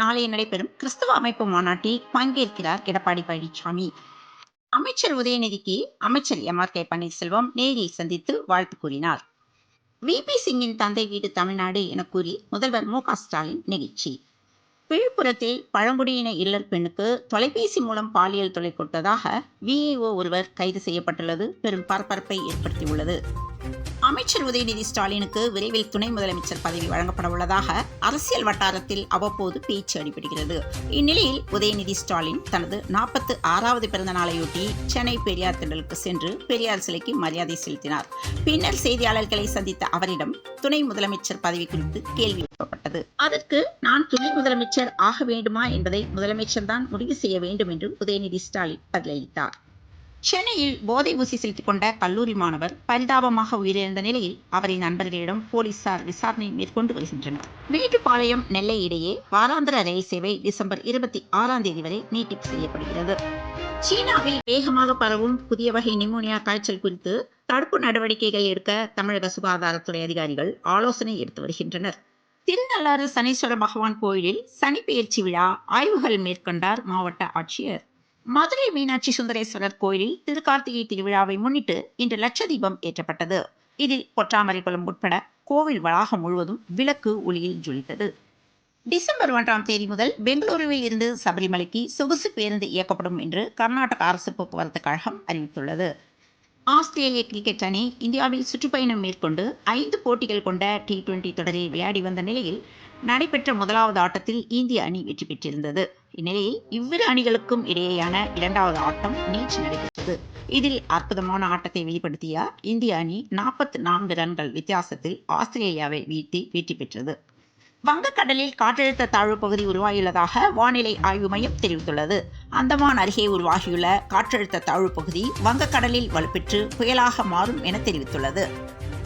நாளை நடைபெறும் கிறிஸ்தவ அமைப்பு மாநாட்டில் பங்கேற்கிறார் எடப்பாடி பழனிசாமி அமைச்சர் உதயநிதிக்கு அமைச்சர் எம் ஆர் கே பன்னீர்செல்வம் நேரில் சந்தித்து வாழ்த்து கூறினார். விபி சிங்கின் தந்தை வீடு தமிழ்நாடு என கூறி முதல்வர் மு. க. ஸ்டாலின் நெகிழ்ச்சி. விழுப்புரத்தில் பழங்குடியின இல்லர் பெண்ணுக்கு தொலைபேசி மூலம் பாலியல் தொலை கொடுத்ததாக விஏஓ ஒருவர் கைது செய்யப்பட்டுள்ளது. பெரும் பரபரப்பை ஏற்படுத்தியுள்ளது. அமைச்சர் உதயநிதி ஸ்டாலினுக்கு விரைவில் துணை முதலமைச்சர் பதவி வழங்கப்பட உள்ளதாக அரசியல் வட்டாரத்தில் அவ்வப்போது பேச்சு அடிபடுகிறது. இந்நிலையில் உதயநிதி ஸ்டாலின் தனது நாற்பத்து ஆறாவது பிறந்த நாளையொட்டி சென்னை பெரியார் திடலுக்கு சென்று பெரியார் சிலைக்கு மரியாதை செலுத்தினார். பின்னர் செய்தியாளர்களை சந்தித்த அவரிடம் துணை முதலமைச்சர் பதவி குறித்து கேள்வி எழுப்பப்பட்டது. அதற்கு நான் துணை முதலமைச்சர் ஆக வேண்டுமா என்பதை முதலமைச்சர் தான் முடிவு செய்ய வேண்டும் என்று உதயநிதி ஸ்டாலின் பதிலளித்தார். சென்னையில் போதை ஊசி செலுத்திக் கொண்ட கல்லூரி மாணவர் பரிதாபமாக உயிரிழந்த நிலையில் அவரின் நண்பர்களிடம் போலீசார் விசாரணை மேற்கொண்டு வருகின்றனர். மேட்டுப்பாளையம் நெல்லை இடையே வாராந்திர ரயில் சேவை டிசம்பர் இருபத்தி ஆறாம் தேதி வரை நீட்டிப்பு செய்யப்படுகிறது. சீனாவில் வேகமாக பரவும் புதிய வகை நிமோனியா காய்ச்சல் குறித்து தடுப்பு நடவடிக்கைகள் எடுக்க தமிழக சுகாதாரத்துறை அதிகாரிகள் ஆலோசனை எடுத்து வருகின்றனர். திருநள்ளாறு சனீஸ்வர பகவான் கோயிலில் சனி பெயர்ச்சி விழா ஆய்வுகள் மேற்கொண்டார் மாவட்ட ஆட்சியர். மதுரை மீனாட்சி சுந்தரேஸ்வரர் கோயிலில் திருக்கார்த்திகை திருவிழாவை முன்னிட்டு இன்று லட்சதீபம் ஏற்றப்பட்டது. இதில் பொற்றாமரை குளம் உட்பட கோவில் வளாகம் முழுவதும் விளக்கு ஒளியில் ஜொலித்தது. டிசம்பர் ஒன்றாம் தேதி முதல் பெங்களூருவில் இருந்து சபரிமலைக்கு சொகுசு பேருந்து இயக்கப்படும் என்று கர்நாடக அரசு போக்குவரத்து கழகம் அறிவித்துள்ளது. ஆஸ்திரேலிய கிரிக்கெட் அணி இந்தியாவில் சுற்றுப்பயணம் மேற்கொண்டு ஐந்து போட்டிகள் கொண்ட டி டுவெண்டி தொடரில் விளையாடி வந்த நிலையில் நடைபெற்ற முதலாவது ஆட்டத்தில் இந்திய அணி வெற்றி பெற்றிருந்தது. இந்நிலையில் இவ்விரு அணிகளுக்கும் இடையேயான இரண்டாவது ஆட்டம் நேற்று நடைபெற்றது. இதில் அற்புதமான ஆட்டத்தை வெளிப்படுத்திய இந்திய அணி நாற்பத்தி நான்கு ரன்கள் வித்தியாசத்தில் ஆஸ்திரேலியாவை வீழ்த்தி வெற்றி பெற்றது. வங்கக்கடலில் காற்றழுத்த தாழ்வு பகுதி உருவாகியுள்ளதாக வானிலை ஆய்வு மையம் தெரிவித்துள்ளது. அந்தமான் அருகே உருவாகியுள்ள காற்றழுத்த தாழ்வு பகுதி வங்கக்கடலில் வலுப்பெற்று புயலாக மாறும் என தெரிவித்துள்ளது.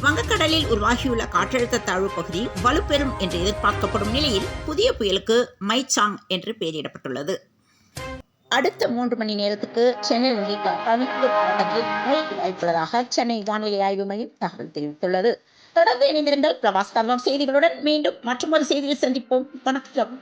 வங்கக்கடலில் உருவாகியுள்ள காற்றழுத்த தாழ்வு பகுதி வலுப்பெறும் என்று எதிர்பார்க்கப்படும் நிலையில் புதிய புயலுக்கு மைசாங் என்று பெயரிடப்பட்டுள்ளது. அடுத்த மூன்று மணி நேரத்துக்கு சென்னை உள்ளிட்ட மாவட்டங்களில் மழை வாய்ப்புள்ளதாக சென்னை வானிலை ஆய்வு மையம் தகவல் தெரிவித்துள்ளது. தொடர்ந்து இணைந்திருங்கள். பிரபாஸ் தர்மம் செய்திகளுடன் மீண்டும் மற்றொரு செய்தியில் சந்திப்போம். வணக்கம்.